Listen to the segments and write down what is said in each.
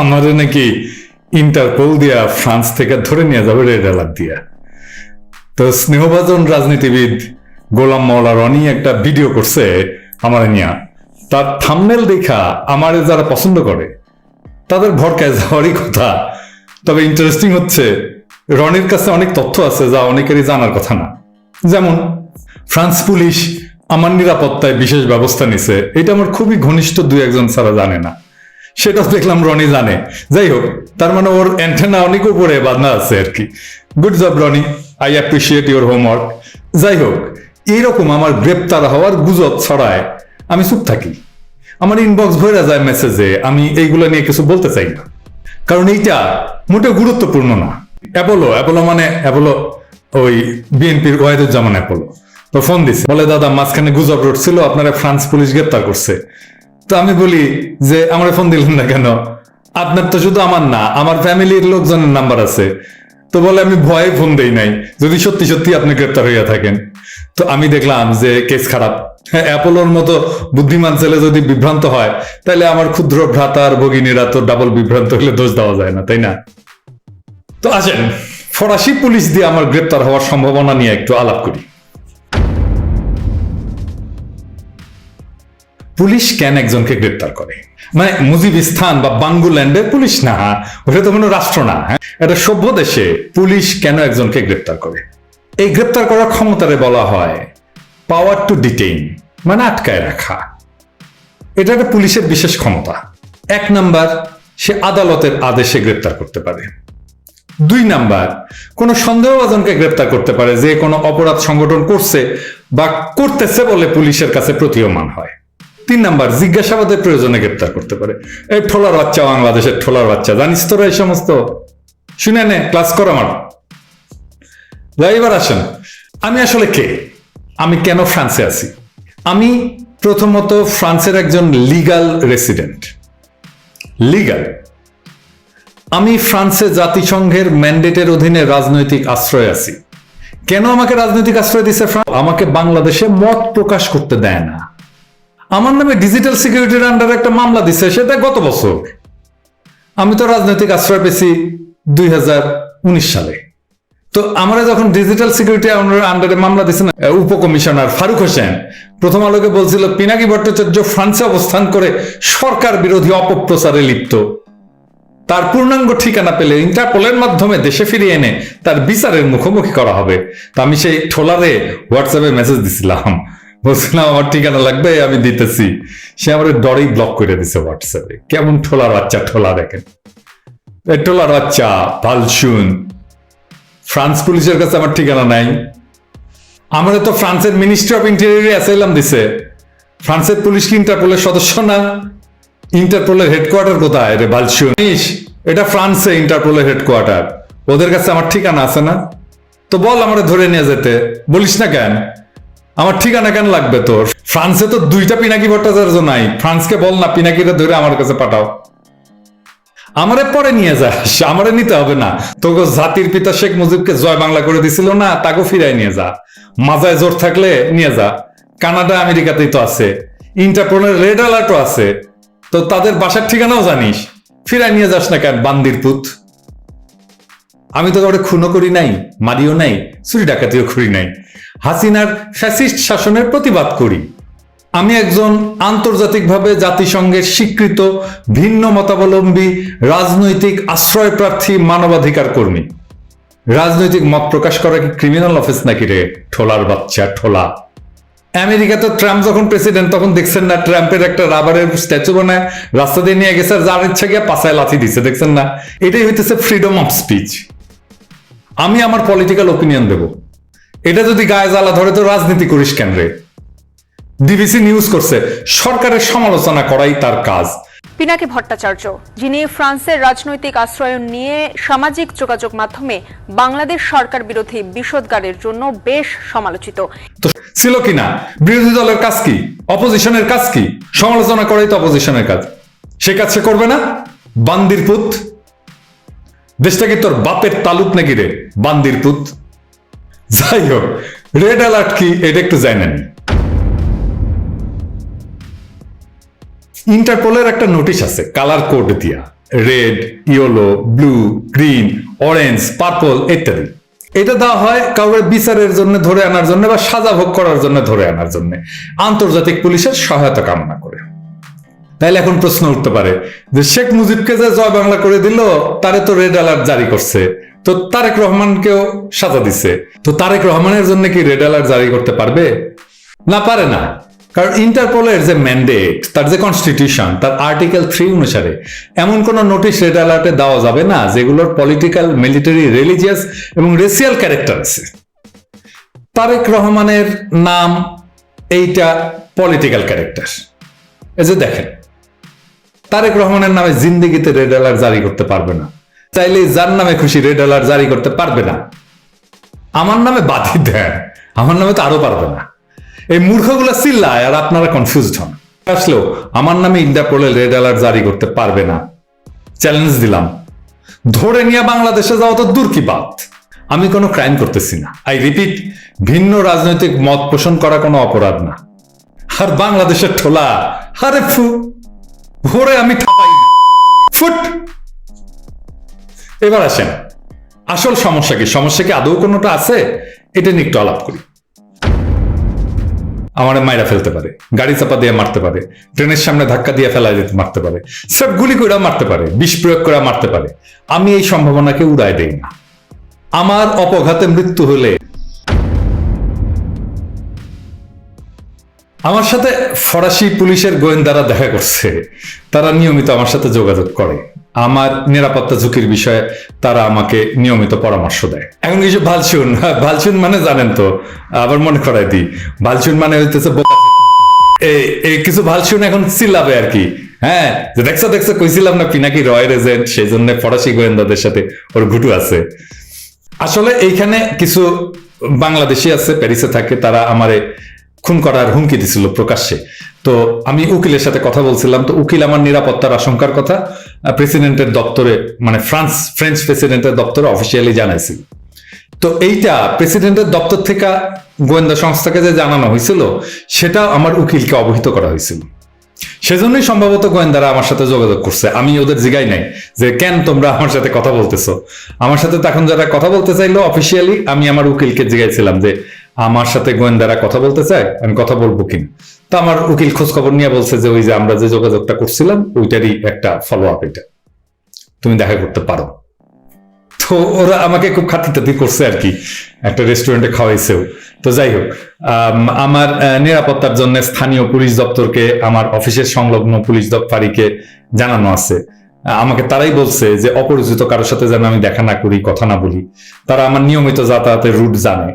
আমাদের নাকি ইন্টারপোল দিয়া ফ্রান্স থেকে ধরে নিয়ে যাবে রেড অ্যালার্ট দিয়া। তো স্নেহভাজন রাজনীতিবিদ গোলাম মাওলা রনি একটা ভিডিও করছে আমার নিয়া। তার থামনেল দেখা আমারে যারা পছন্দ করে, তাদের ভরকায় যাওয়ারই কথা। তবে ইন্টারেস্টিং হচ্ছে, রনির কাছে অনেক তথ্য আছে যা অনেকেরই জানার কথা না। যেমন, ফ্রান্স পুলিশ আমার নিরাপত্তায় বিশেষ ব্যবস্থা নিছে। এটা আমার খুবই ঘনিষ্ঠ দুই একজন ছাড়া জানে না। সেটাও দেখলাম রনি জানে। যাই হোক, তার মানে ওর অ্যান্টেনা অনেক উপরে বাঁধা আছে আর কি। Good job Rony. I appreciate your homework যাই হোক, এইরকম আমার গ্রেপ্তার হওয়ার গুজব ছড়ায়। আমি চুপ থাকি। আমার ইনবক্স ভরে যায় মেসেজে আমি এইগুলো নিয়ে কিছু বলতে চাই না। কারণ এইটা মোটেও গুরুত্বপূর্ণ না। অ্যাপোলো অ্যাপোলো মানে অ্যাপোলো ওই বিএনপির ওয়াহিদুজ্জামান অ্যাপোলো তো ফোন দিছে। বলে, দাদা, মাঝখানে গুজব রোড ছিল আপনারা ফ্রান্স পুলিশ গ্রেপ্তার করছে। তো আমি বলি যে আমার ফোন দিলেন না কেন? আপনার তো শুধু আমার না আমার ফ্যামিলির লোকজনের নাম্বার আছে। তো বলে আমি ভয়ে ফোন দেই নাই যদি সত্যি সত্যি আপনি গ্রেপ্তার হইয়া থাকেন। তো আমি দেখলাম যে কেস খারাপ। হ্যাঁ, অ্যাপোলোর মতো বুদ্ধিমান ছেলে যদি বিভ্রান্ত হয় তাহলে আমার ক্ষুদ্র ভ্রাতার ভগিনীরা তো ডাবল বিভ্রান্ত হলে দোষ দেওয়া যায় না তাই না? তো আসেন ফরাসি পুলিশ দিয়ে আমার গ্রেপ্তার হওয়ার সম্ভাবনা নিয়ে একটু আলাপ করি। পুলিশ কেন একজনকে গ্রেপ্তার করে? মানে মুজিবিস্তান বা বাঙ্গুল্যান্ডের পুলিশ না ওটা তো কোনো রাষ্ট্র না হ্যাঁ? এটা সভ্য দেশে পুলিশ কেন একজনকে গ্রেপ্তার করে? এই গ্রেপ্তার করার ক্ষমতারে বলা হয় পাওয়ার টু ডিটেইন মানে আটকায় রাখা। এটা একটা পুলিশের বিশেষ ক্ষমতা। এক নাম্বার, সে আদালতের আদেশে গ্রেপ্তার করতে পারে। দুই নাম্বার, কোন সন্দেহভাজনকে গ্রেপ্তার করতে পারে যে কোনো অপরাধ সংগঠন করছে বা করতেছে বলে পুলিশের কাছে প্রতীয়মান হয়। তিন নাম্বার, জিজ্ঞাসাবাদের প্রয়োজনে গ্রেপ্তার করতে পারে। এই ঠোলার বাচ্চা বাংলাদেশের ঠোলার বাচ্চা, জানিস তোরা এই সমস্ত? শুনে নে, ক্লাস কর আমার। এবার আসেন। আমি আসলে কে? আমি কেন ফ্রান্সে আছি? আমি প্রথমত ফ্রান্সের একজন লিগাল রেসিডেন্ট। লিগাল। আমি ফ্রান্সে জাতিসংঘের ম্যান্ডেটের অধীনে রাজনৈতিক আশ্রয় আছি। কেন আমাকে রাজনৈতিক আশ্রয় দিছে ফ্রান্স? আমাকে বাংলাদেশে মত প্রকাশ করতে দেয় না। আমার নামে ডিজিটাল সিকিউরিটির আন্ডারে একটা মামলা দিছে, সেটা গত বছর। আমি তো রাজনৈতিক আশ্রয় পেয়েছি দুই হাজার উনিশ সালে। তো আমরা যখন ডিজিটাল সিকিউরিটি আন্ডারে মামলা দিছে না উপকমিশনার ফারুক হোসেন প্রথম আলোকে বলছিল, পিনাকি ভট্টাচার্য ফ্রান্সে অবস্থান করে সরকার বিরোধী অপপ্রচারে লিপ্ত। তার পূর্ণাঙ্গ ঠিকানা পেলে ইন্টারপোলের মাধ্যমে দেশে ফিরিয়ে এনে তার বিচারের মুখোমুখি করা হবে। তো আমি সেই ঠোলারে হোয়াটসঅ্যাপে মেসেজ দিছিলাম। বলছিলাম, আমার ঠিকানা লাগবে, আমি দিতেছি। সে আমার ডরেই ব্লক করে দিছে হোয়াটসঅ্যাপে কেমন ঠোলার বাচ্চা, ঠোলা দেখেন। ঠোলার বাচ্চা ভালো শুন ফ্রান্স পুলিশের কাছে আমার ঠিকানা নাই। আমাদের তো ফ্রান্সের মিনিস্ট্রি অফ ইন্টেরিয়র অ্যাসাইলাম দিছে। ফ্রান্সের পুলিশ কি ইন্টারপোলের সদস্য না? ইন্টারপোলের হেডকোয়ার্টার কোথায় রে বালসু এটা ফ্রান্সে ইন্টারপোলের হেডকোয়ার্টার। ওদের কাছে আমার ঠিকানা আছে না? তো বল আমার ধরে নিয়ে যেতে। বলিস না কেন? আমার ঠিকানা কেন লাগবে তোর? ফ্রান্সে তো দুইটা পিনাকি ভট্টাচার্য নাই। ফ্রান্সকে বল না, পিনাকিটা ধরে আমার কাছে পাঠাও। আমারে পরে নিয়ে যাস আমারে নিতে হবে না। তোকে জাতির পিতা শেখ মুজিবকে জয় বাংলা করে দিছিল না, তাকে ফিরাই নিয়ে যা। মাজায় জোর থাকলে নিয়ে যা। কানাডা, আমেরিকাতেই তো আছে। ইন্টারপোলের রেড অ্যালার্টও আছে। তো তাদের বাসার ঠিকানাও জানিস। ফিরাই নিয়ে যাস না কেন, বান্দির পুত? আমি তো কাউকে খুনও করি নাই, মারিও নাই, চুরি ডাকাতিও করি নাই। হাসিনার ফ্যাসিস্ট শাসনের প্রতিবাদ করি। আমি একজন আন্তর্জাতিকভাবে জাতিসংঘের স্বীকৃত, ভিন্ন মতাবলম্বী, রাজনৈতিক আশ্রয় প্রার্থী মানবাধিকার কর্মী। রাজনৈতিক মত প্রকাশ করা কি ক্রিমিনাল অফিস নাকি রে? ঠোলার বাচ্চা, ঠোলা। আমেরিকাতে ট্রাম্প যখন প্রেসিডেন্ট, তখন দেখছেন না ট্রাম্পের একটা রাবারের স্ট্যাচু বানায়, রাস্তা দিয়ে নিয়ে গেছে যার ইচ্ছা গিয়ে পাশায় লাথি দিছে, দেখছেন না? এটাই হইতেছে ফ্রিডম অফ স্পিচ আমি আমার পলিটিক্যাল ওপিনিয়ন দেব। এটা যদি গায়ে জ্বালা ধরে তো রাজনীতি করিস কেন রে? ডিবিসি নিউজ করছে সরকারের সমালোচনা করাই তার কাজ। পিনাকি ভট্টাচার্য যিনি ফ্রান্সের রাজনৈতিক আশ্রয় নিয়ে সামাজিক যোগাযোগ মাধ্যমে বাংলাদেশ সরকার বিরোধী বিষোদ্গারের জন্য বেশ সমালোচিত। ছিল কিনা বিরোধী দলের কাজ কি? অপোজিশনের কাজ কি? সমালোচনা করাই তো অপোজিশনের কাজ। সে কাজ সে করবে না? বান্দির পুত। দেশটা কি তোর বাপের তালুক নাকি রে? বান্দির পুত। যাই হোক রেড অ্যালার্ট কি? এটা একটু জানেন। ইন্টারপোলের একটা নোটিশ আছে কালার কোড দিয়া। Red yellow blue green orange purple ইত্যাদি এটা দেওয়া হয় কাউকে বিচারের জন্য ধরে আনার জন্য বা সাজা ভোগ করার জন্য ধরে আনার জন্য। আন্তর্জাতিক পুলিশের সহায়তা কামনা করে। তাইলে এখন প্রশ্ন উঠতে পারে, যে শেখ মুজিবকে যে জয় বাংলা করে দিল, তারে তো রেড অ্যালার্ট জারি করছে। তো তারেক রহমানকেও সাজা দিছে। তো তারেক রহমানের জন্য কি রেড অ্যালার্ট জারি করতে পারবে? না, পারে না। কারণ ইন্টারপোলের যে ম্যান্ডেট তার যে কনস্টিটিউশন তার আর্টিকেল থ্রি অনুসারে, এমন কোন নোটিশ রেড অ্যালার্টে দেওয়া যাবে না, যেগুলোর পলিটিক্যাল মিলিটারি রিলিজিয়াস এবং রেসিয়াল ক্যারেক্টার আছে। তারেক রহমানের নাম এইটা পলিটিক্যাল ক্যারেক্টার এই যে দেখেন, তারেক রহমানের নামে জিন্দিগিতে রেড অ্যালার্ট জারি করতে পারবে না। চাইলে যার নামে খুশি রেড অ্যালার্ট জারি করতে পারবে না। আমার নামে বাধি দেন, আমার নামে তো আরও পারবে না। এই মূর্খগুলো চিল্লায় আর আপনারা কনফিউজড হন। আসলেও আমার নামে ইন্টারপোলে রেড অ্যালার্ট জারি করতে পারবে না। চ্যালেঞ্জ দিলাম। ধরে নিয়ে বাংলাদেশে যাওয়া তো দূর কি বাদ আমি কোনো ক্রাইম করতেছি না। আই রিপিট ভিন্ন রাজনৈতিক মত পোষণ করা কোনো অপরাধ না। আর বাংলাদেশের ঠোলা, আরে ফু, ভোরে আমি ফুট! এবার আসেন। আসল সমস্যা কি? সমস্যা কি আদৌ কোনোটা আছে? এটা নিয়ে একটু আলাপ করি। আমার মাইরা ফেলতে পারে, গাড়ি চাপা দিয়ে মারতে পারে, ট্রেনের সামনে ধাক্কা দিয়ে ফেলা যেতে মারতে পারে, সব গুলি করে মারতে পারে, বিষ প্রয়োগ করে মারতে পারে। আমি এই সম্ভাবনাকে উড়ায় দেই না। আমার অপঘাতে মৃত্যু হলে আমার সাথে ফরাসি পুলিশের গোয়েন্দারা দেখা করছে। তারা নিয়মিত আমার সাথে যোগাযোগ করে। আমার নিরাপত্তা ঝুঁকির বিষয়ে তারা আমাকে নিয়মিত পরামর্শ দেয়। এখন কিছু ভালচুন ভালচুন মানে জানেন তো, আবার মনে করাই দিই। ভালচুন মানে হইতেছে এই কিছু ভালচুন এখন চিল্লাবে আর কি। হ্যাঁ যে দেখছ দেখছ, কইছিলাম না পিনাকি রয় রেজেন্ট সেই জন্য ফরাসি গোয়েন্দাদের সাথে ওর ঘুটু আছে। আসলে এইখানে কিছু বাংলাদেশি আছে, প্যারিসে থাকে, তারা আমারে খুন করার হুমকি দিছিল প্রকাশ্যে। তো আমি উকিলের সাথে কথা বলছিলাম, তো উকিল আমার নিরাপত্তার আশঙ্কার কথা প্রেসিডেন্টের দপ্তরে মানে ফ্রান্স ফ্রেঞ্চ প্রেসিডেন্টের দপ্তরে অফিসিয়ালি জানাইছিল তো এইটা প্রেসিডেন্টের দপ্তর থেকে গোয়েন্দা সংস্থাকে যে জানানো হয়েছিল, সেটা আমার উকিলকে অবহিত করা হয়েছিল। সেজন্যই সম্ভবত গোয়েন্দারা আমার সাথে যোগাযোগ করছে। আমি ওদের জিগাই নাই যে, কেন তোমরা আমার সাথে কথা বলতেছো? আমার সাথে তখন যারা কথা বলতে চাইলো অফিসিয়ালি আমি আমার উকিলকে জিগাইছিলাম যে, আমার সাথে গোয়েন্দারা কথা বলতে চায়, আমি কথা বলব কিনা? তো আমার উকিল খোঁজ খবর নিয়ে বলছে যে ওই যে আমরা যে যোগাযোগটা করছিলাম ওইটারই একটা ফলো আপ এটা। তুমি দেখা করতে পারো। তো ওরা আমাকে খুব খাতিটাতি করছে আর কি একটা রেস্টুরেন্টে খাওয়াইছেও। তো যাই হোক আম, আমার নিরাপত্তার জন্য স্থানীয় পুলিশ দপ্তরকে আমার অফিসের সংলগ্ন পুলিশ দপ্তরিকে জানানো আছে। আমাকে তারাই বলছে যে অপরিচিত কারোর সাথে যেন আমি দেখা না করি, কথা না বলি। তারা আমার নিয়মিত যাতায়াতের রুট জানে।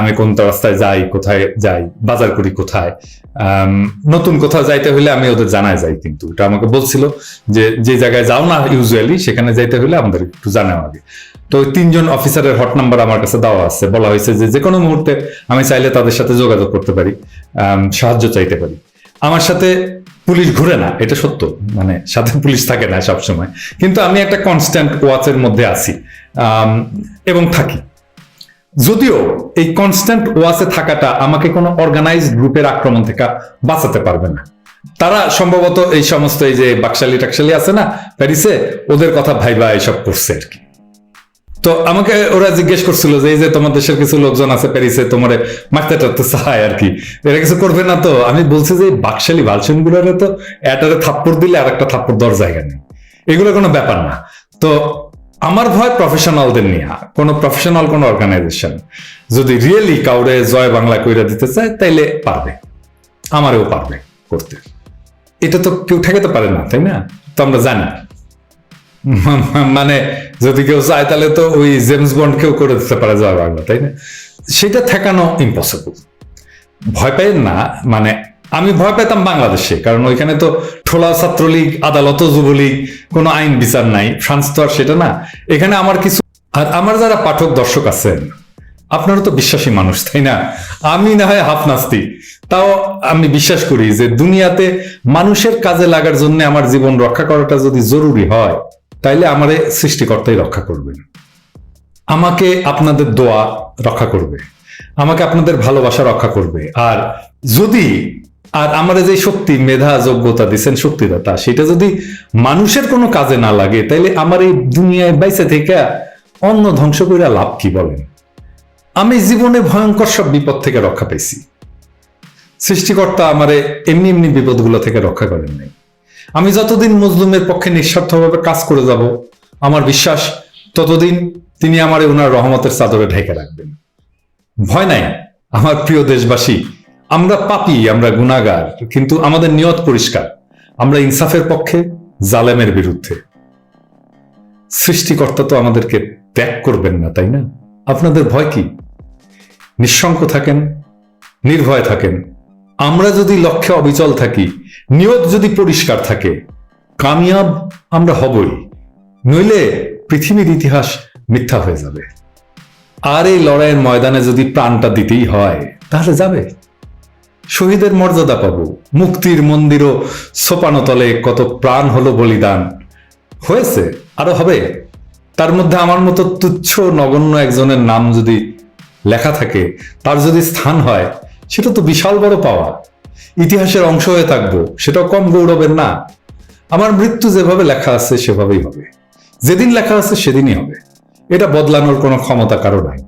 আমি কোন রাস্তায় যাই, কোথায় যাই, বাজার করি কোথায়। নতুন কোথাও যাইতে হলে আমি ওদের জানায় যাই কিন্তু। এটা আমাকে বলছিল যে যে জায়গায় যাও না ইউজুয়ালি সেখানে যাইতে হলে আমাদের একটু জানাও আগে। তো তিনজন অফিসারের হট নাম্বার আমার কাছে দেওয়া আছে। বলা হয়েছে যে যে কোনো মুহূর্তে আমি চাইলে তাদের সাথে যোগাযোগ করতে পারি সাহায্য চাইতে পারি। আমার সাথে পুলিশ ঘুরে না, এটা সত্য। মানে সাথে পুলিশ থাকে না সবসময়। কিন্তু আমি একটা কনস্ট্যান্ট ওয়াচের মধ্যে আছি এবং থাকি। যদিও এই কনস্ট্যান্ট ওয়াচে থাকাটা আমাকে কোনো অর্গানাইজড গ্রুপের আক্রমণ থেকে বাঁচাতে পারবে না। তারা সম্ভবত এই সমস্ত এই যে বাকশালি টাকশালি আছে না, প্যারিসে, ওদের কথা ভাইবা এইসব করছে আর কি। তো আমাকে ওরা জিজ্ঞেস করছিল যে, এই যে তোমার দেশের কিছু লোকজন আছে প্যারিসে, তোমার মারতে টারতে চায় আর কি। এরা কিছু করবে না তো? আমি বলছি যে বাকশালী ভালসেন গুলোরে তো এটারে থাপ্পড় দিলে আর একটা থাপ্পড় দেওয়ার জায়গা নেই। এগুলো কোনো ব্যাপার না। তো আমার ভয় প্রফেশনালদের নিয়ে। কোনো প্রফেশনাল কোনো অর্গানাইজেশন যদি রিয়েলি কাউরে জয় বাংলা কইরা দিতে চায়, তাইলে পারবে। আমারও পারবে করতে। এটা তো কেউ ঠেকাতে পারে না, তাই না? তো আমরা জানি। মানে যদি কেউ চায়, তাহলে তো ওই জেমস বন্ড কেউ করে দিতে পারে জয় বাংলা, তাই না? সেটা ঠেকানো ইম্পসিবল ভয় পাই না মানে আমি ভয় পেতাম বাংলাদেশে, কারণ ওইখানে তো ঠোলা ছাত্রলীগ, আদালত, যুবলীগ, কোনো আইন বিচার নাই। ফ্রান্স তো আর সেটা না। এখানে আমার কিছু আর আমার যারা পাঠক দর্শক আছেন, আপনারা তো বিশ্বাসী মানুষ, তাই না? আমি না হয় হাফ নাস্তি তাও আমি বিশ্বাস করি যে দুনিয়াতে মানুষের কাজে লাগার জন্য আমার জীবন রক্ষা করাটা যদি জরুরি হয় তাইলে আমারে সৃষ্টিকর্তাই রক্ষা করবেন। আমাকে আপনাদের দোয়া রক্ষা করবে। আমাকে আপনাদের ভালোবাসা রক্ষা করবে। আর যদি, আর আমার যে শক্তি, মেধা, যোগ্যতা দিচ্ছেন শক্তিদাতা, সেটা যদি মানুষের কোনো কাজে না লাগে, তাইলে আমার এই দুনিয়ায় বাইসে থেকে অন্য ধ্বংস করে লাভ কি বলেন? আমি জীবনে ভয়ঙ্কর সব বিপদ থেকে রক্ষা পেয়েছি সৃষ্টিকর্তা আমারে এমনি এমনি বিপদগুলো থেকে রক্ষা করেন নাই। আমি যতদিন মজলুমের পক্ষে নিঃস্বার্থভাবে কাজ করে যাব, আমার বিশ্বাস, ততদিন তিনি আমার ওনার রহমতের চাদরে ঢেকে রাখবেন। ভয় নাই, আমার প্রিয় দেশবাসী, আমরা পাপি, আমরা গুণাগার কিন্তু আমাদের নিয়ত পরিষ্কার, আমরা ইনসাফের পক্ষে, জালেমের বিরুদ্ধে। সৃষ্টিকর্তা তো আমাদেরকে ত্যাগ করবেন না, তাই না? আপনাদের ভয় কি? নিঃশঙ্ক থাকেন, নির্ভয় থাকেন আমরা যদি লক্ষ্যে অবিচল থাকি, নিয়ত যদি পরিষ্কার থাকে, কামিয়াব আমরা হবই, নইলে পৃথিবীর ইতিহাস মিথ্যা হয়ে যাবে। আর এই লড়াইয়ের ময়দানে যদি প্রাণটা দিতেই হয়, তাহলে যাবে। শহীদের মর্যাদা পাবো, মুক্তির মন্দিরও সোপানতলে কত প্রাণ হলো বলিদান। হয়েছে, আরও হবে। তার মধ্যে আমার মতো তুচ্ছ নগণ্য একজনের নাম যদি লেখা থাকে, তার যদি স্থান হয় সেটা তো বিশাল বড় পাওয়া ইতিহাসের অংশ হয়ে থাকব, সেটাও কম গৌরবের না। আমার মৃত্যু যেভাবে লেখা আছে, সেভাবেই হবে। যেদিন লেখা আছে, সেদিনই হবে। এটা বদলানোর কোনো ক্ষমতা কারও নাই।